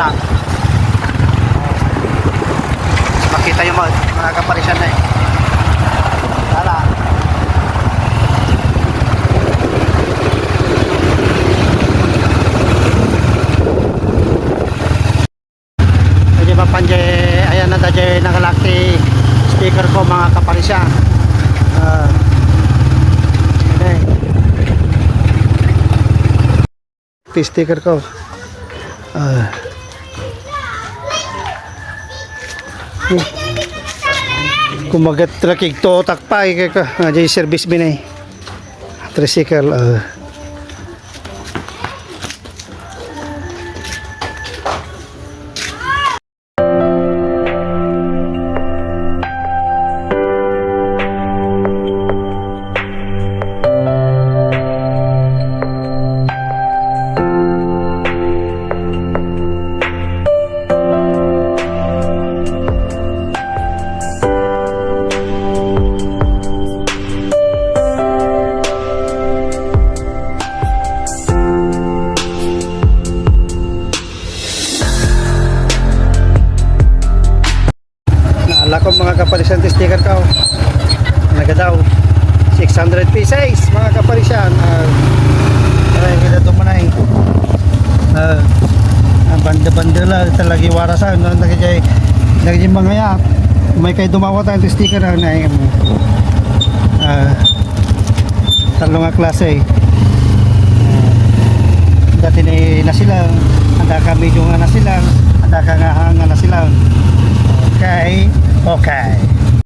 Binalunanan. Makita yung mga, mga kaparisan na eh. Tara. Pwede ba panje, ayan na dadya nakalaki sticker ko mga kaparisan. Ah. okay. Sticker ko. Ah. Hmm. Kumagat trakig to takpay kay ka nga jay service binay. Tricycle ah. Naala ko mga kapalisan ti sticker ko. Naga daw 600 pieces mga kapalisan. Uh, ay kita to manay. Uh, banda-banda lang talagi warasan no nagajay nagajay mga ya may kay dumawa tayo ti sticker na na uh, talong nga klase uh, dati ni na sila anda ka medyo nga na sila anda ka nga hanga na sila Okay. Okay.